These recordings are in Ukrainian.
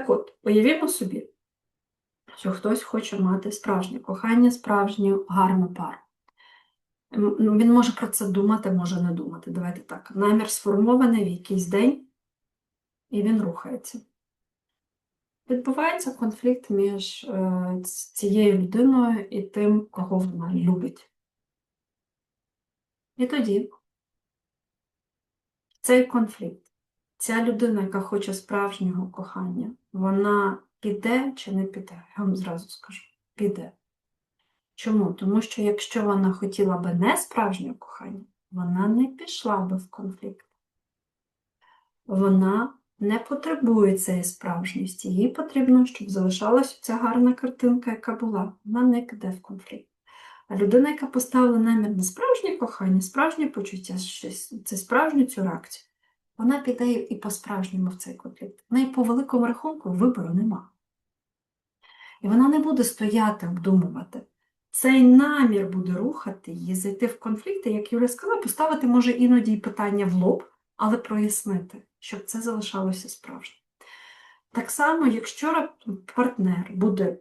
Так от, уявімо собі, що хтось хоче мати справжнє кохання, справжню гарну пару. Ну, Він може про це думати, може не думати. Давайте так. Намір сформований в якийсь день, і він рухається. Відбувається конфлікт між е, цією людиною і тим, кого вона любить. І тоді цей конфлікт, ця людина, яка хоче справжнього кохання, вона піде чи не піде? Я вам зразу скажу, піде. Чому? Тому що якщо вона хотіла би не справжнього кохання, вона не пішла би в конфлікт. Вона не потребує цієї справжності. Їй потрібно, щоб залишалася ця гарна картинка, яка була. Вона не піде в конфлікт. А людина, яка поставила намір на справжнє кохання, справжнє почуття, це справжню цю реакцію, вона піде і по-справжньому в цей конфлікт. В неї по великому рахунку вибору нема. І вона не буде стояти, обдумувати. Цей намір буде рухати її, зайти в конфлікти, як Юля сказала, поставити може іноді і питання в лоб, але прояснити, щоб це залишалося справжнім. Так само, якщо партнер буде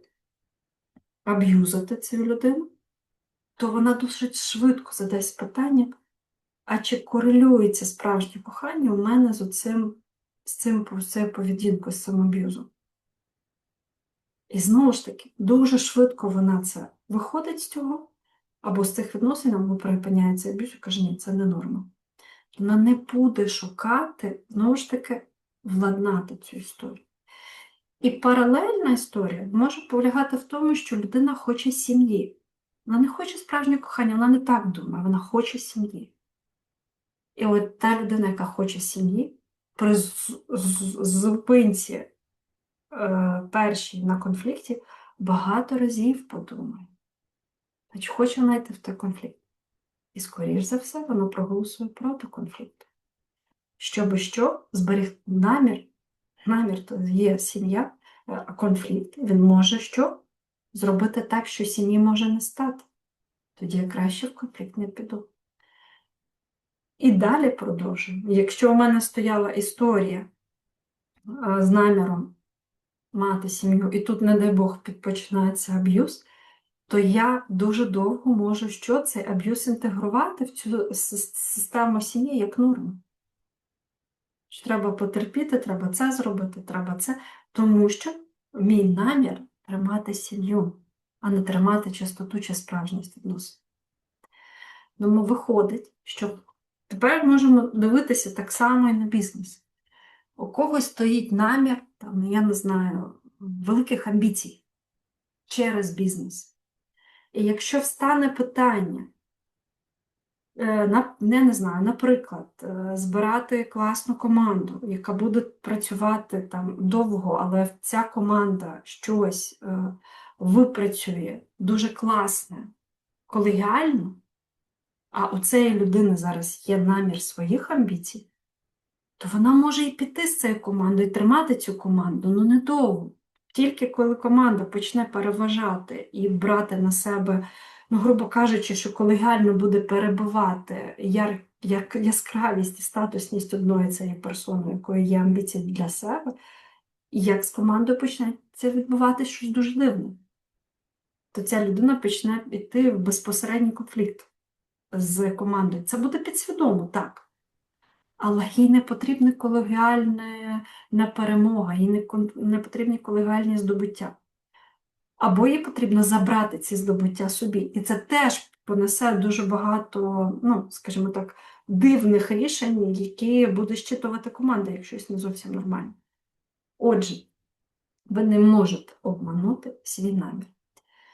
аб'юзати цю людину, то вона досить швидко задасть питання, а чи корелюється справжнє кохання у мене з оцим, з цим поведінкою, з цим аб'юзом? І знову ж таки, дуже швидко вона це виходить з цього, або з цих відносин, або припиняється і каже, ні, це не норма. Вона не буде шукати, знову ж таки, владнати цю історію. І паралельна історія може полягати в тому, що людина хоче сім'ї. Вона не хоче справжнього кохання, вона не так думає, вона хоче сім'ї. І от та людина, яка хоче сім'ї, при зупинці е, першій на конфлікті багато разів подумає, а чи хоче вона йти в той конфлікт. І, скоріш за все, вона проголосує проти конфлікту. Щоби що, зберіг намір, намір то є сім'я, е, а конфлікт, він може що? Зробити так, що сім'ї може не стати. Тоді я краще в конфлікт не піду. І далі продовжуємо. Якщо у мене стояла історія з наміром мати сім'ю, і тут, не дай Бог, починається аб'юз, то я дуже довго можу що цей аб'юз інтегрувати в цю систему сім'ї як норму. Що треба потерпіти, треба це зробити, треба це, тому що мій намір тримати сім'ю, а не тримати чистоту чи справжність відносин. Тому виходить, що тепер можемо дивитися так само і на бізнес. У когось стоїть намір, там, я не знаю, великих амбіцій через бізнес. І якщо встане питання, е, не, не знаю, наприклад, е, збирати класну команду, яка буде працювати там довго, але ця команда щось е, випрацює дуже класне, колегіально, а у цієї людини зараз є намір своїх амбіцій, то вона може і піти з цією командою, і тримати цю команду, ну недовго. Тільки коли команда почне переважати і брати на себе, ну, грубо кажучи, що колегіально буде перебивати яр, як яскравість і статусність одної цієї персони, якої є амбіції для себе, як з командою почне це відбуватися щось дуже дивне, то ця людина почне йти в безпосередній конфлікт з командою. Це буде підсвідомо, так. Але їй не потрібна колегіальна перемога, їй не, потрібні колегіальні здобуття. Або їй потрібно забрати ці здобуття собі. І це теж понесе дуже багато, ну, скажімо так, дивних рішень, які буде щитувати команда, якщо щось не зовсім нормально. Отже, ви не можете обманути свій намір.